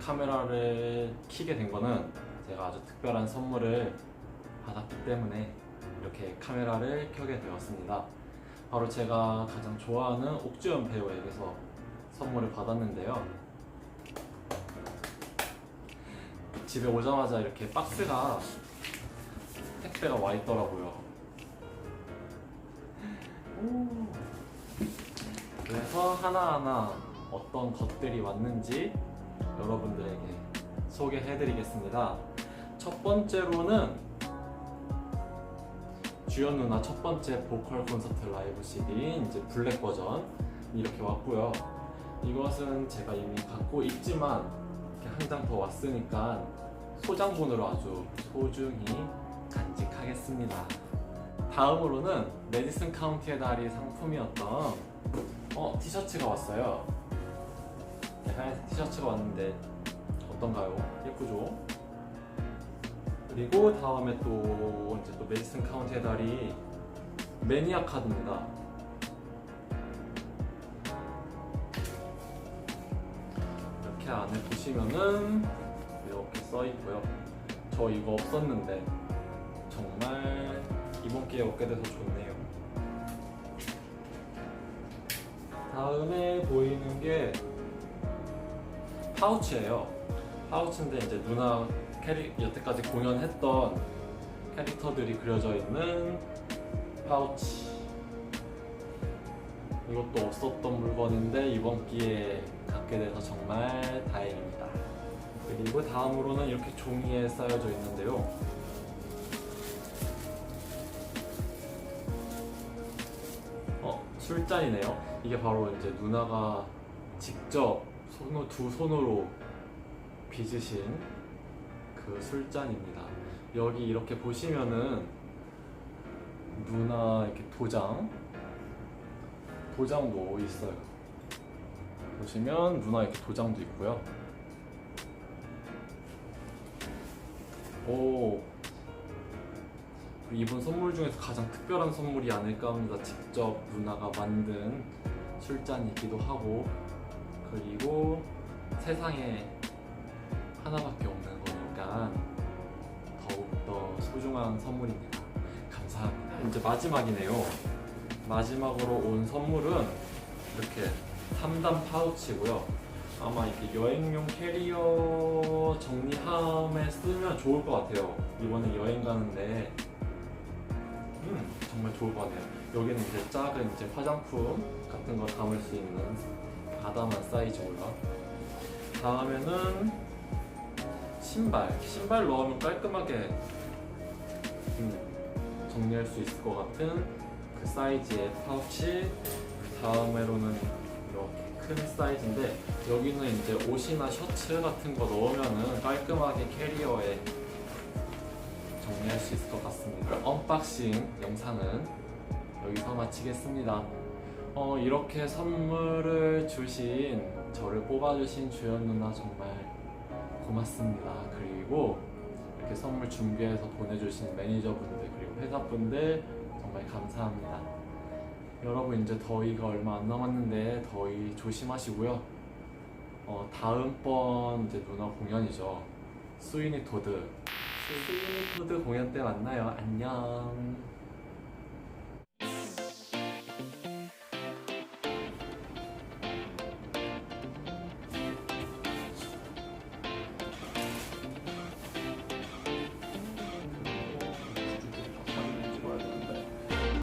카메라를 켜게 된 거는 제가 아주 특별한 선물을 받았기 때문에 이렇게 카메라를 켜게 되었습니다. 바로 제가 가장 좋아하는 옥주현 배우에게서 선물을 받았는데요. 집에 오자마자 이렇게 박스가 택배가 와 있더라고요. 그래서 하나하나 어떤 것들이 왔는지 여러분들에게 소개해드리겠습니다. 첫 번째로는 주연 누나 첫 번째 보컬 콘서트 라이브 CD 이제 블랙 버전 이렇게 왔고요. 이것은 제가 이미 갖고 있지만 한 장 더 왔으니까 소장본으로 아주 소중히 간직하겠습니다. 다음으로는 메디슨 카운티의 달이 상품이었던 어 티셔츠가 왔어요. 네, 하얀색 티셔츠가 왔는데 어떤가요? 예쁘죠? 그리고 다음에 또 이제 또 메디슨 카운티의 달이 매니아 카드입니다. 이렇게 안에 보시면은 이렇게 써 있고요. 저 이거 없었는데 정말 이번 기회에 얻게 돼서 좋네요. 다음에 보이는 게 파우치예요. 파우치인데 이제 누나 캐리 여태까지 공연했던 캐릭터들이 그려져 있는 파우치. 이것도 없었던 물건인데 이번 기회에 갖게 돼서 정말 다행입니다. 그리고 다음으로는 이렇게 종이에 쌓여져 있는데요. 어, 술잔이네요. 이게 바로 이제 누나가 직접 손으로, 두 손으로 빚으신 그 술잔입니다. 여기 이렇게 보시면은 누나 이렇게 도장, 도장도 있어요. 보시면 누나 이렇게 도장도 있고요. 오, 이번 선물 중에서 가장 특별한 선물이 아닐까 합니다. 직접 누나가 만든 술잔이기도 하고 그리고 세상에 하나밖에 없는 거니까 더욱더 소중한 선물입니다. 감사합니다. 이제 마지막이네요. 마지막으로 온 선물은 이렇게 3단 파우치고요. 아마 이렇게 여행용 캐리어 정리함에 쓰면 좋을 것 같아요. 이번에 여행 가는데 음, 정말 좋을 것 같네요. 여기는 이제 작은 이제 화장품 같은 거 담을 수 있는 아담한 사이즈고요. 다음에는 신발. 신발 넣으면 깔끔하게 음, 정리할 수 있을 것 같은 그 사이즈의 파우치. 그 다음으로는 이렇게 큰 사이즈인데 여기는 이제 옷이나 셔츠 같은 거 넣으면은 깔끔하게 캐리어에 정리할 수 있을 것 같습니다. 언박싱 영상은 여기서 마치겠습니다. 어, 이렇게 선물을 주신 저를 뽑아주신 주연 누나 정말 고맙습니다. 그리고 이렇게 선물 준비해서 보내주신 매니저분들 그리고 회사분들 정말 감사합니다. 여러분 이제 더위가 얼마 안 남았는데 더위 조심하시고요. 어, 다음번 이제 누나 공연이죠. 스위니 토드. 스위니 토드 공연 때 만나요. 안녕.